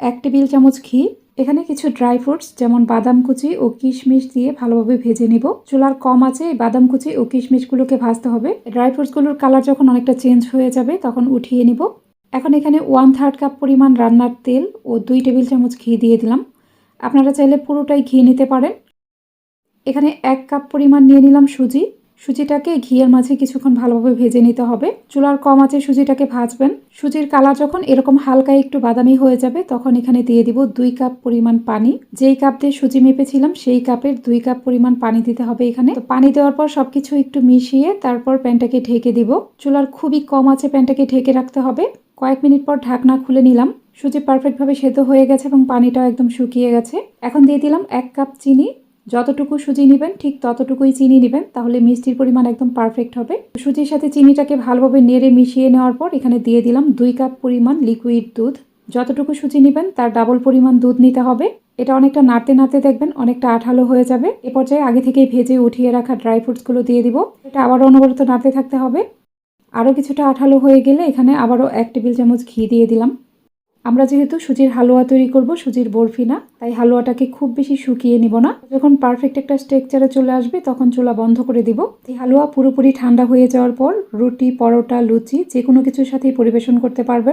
এক টেবিল চামচ ঘি, এখানে কিছু ড্রাই ফ্রুটস যেমন বাদাম কুচি ও কিশমিশ দিয়ে ভালোভাবে ভেজে নিব। চুলার কম আছে, এই বাদাম কুচি ও কিশমিশগুলোকে ভাজতে হবে। ড্রাই ফ্রুটসগুলোর কালার যখন অনেকটা চেঞ্জ হয়ে যাবে, তখন উঠিয়ে নিব। এখন এখানে ওয়ান থার্ড কাপ পরিমাণ রান্নার তেল ও দুই টেবিল চামচ ঘি দিয়ে দিলাম। আপনারা চাইলে পুরোটাই ঘি নিতে পারেন। এখানে এক কাপ পরিমাণ নিয়ে নিলাম সুজি। সুজিটাকে ঘিয়ের মাঝে কিছুক্ষণ ভালোভাবে ভেজে নিতে হবে। চুলার কম আছে সুজিটাকে ভাজবেন। সুজির কালার যখন এরকম হালকা একটু বাদামি হয়ে যাবে, তখন এখানে দিয়ে দিব দুই কাপ পরিমাণ পানি। যেই কাপ দিয়ে সুজি মেপেছিলাম, সেই কাপের দুই কাপ পরিমাণ পানি দিতে হবে এখানে। পানি দেওয়ার পর সবকিছু একটু মিশিয়ে তারপর প্যানটাকে ঢেকে দিব। চুলার খুবই কম আছে প্যানটাকে ঢেকে রাখতে হবে। কয়েক মিনিট পর ঢাকনা খুলে নিলাম। সুজি পারফেক্টভাবে সেদ্ধ হয়ে গেছে এবং পানিটাও একদম শুকিয়ে গেছে। এখন দিয়ে দিলাম এক কাপ চিনি। যতটুকু সুজি নেবেন, ঠিক ততটুকুই চিনি নেবেন, তাহলে মিষ্টির পরিমাণ একদম পারফেক্ট হবে। সুজির সাথে চিনিটাকে ভালোভাবে নেড়ে মিশিয়ে নেওয়ার পর এখানে দিয়ে দিলাম দুই কাপ পরিমাণ লিকুইড দুধ। যতটুকু সুজি নেবেন, তার ডাবল পরিমাণ দুধ নিতে হবে। এটা অনেকটা নাড়তে নাড়তে দেখবেন অনেকটা আঠালো হয়ে যাবে। এ পর্যায়ে আগে থেকেই ভেজে উঠিয়ে রাখা ড্রাই ফ্রুটসগুলো দিয়ে দিব। এটা আবারও অনবরত নাড়তে থাকতে হবে। আরও কিছুটা আঠালো হয়ে গেলে এখানে আবারও এক টেবিল চামচ ঘি দিয়ে দিলাম। আমরা যেহেতু সুজির হালুয়া তৈরি করব, সুজির বরফি না, তাই হালুয়াটাকে খুব বেশি শুকিয়ে নিব না। যখন পারফেক্ট একটা স্ট্রেকচারে চলে আসবে, তখন চুলা বন্ধ করে দিব। এই হালুয়া পুরোপুরি ঠান্ডা হয়ে যাওয়ার পর রুটি, পরোটা, লুচি যে কোনো কিছুর সাথেই পরিবেশন করতে পারবেন।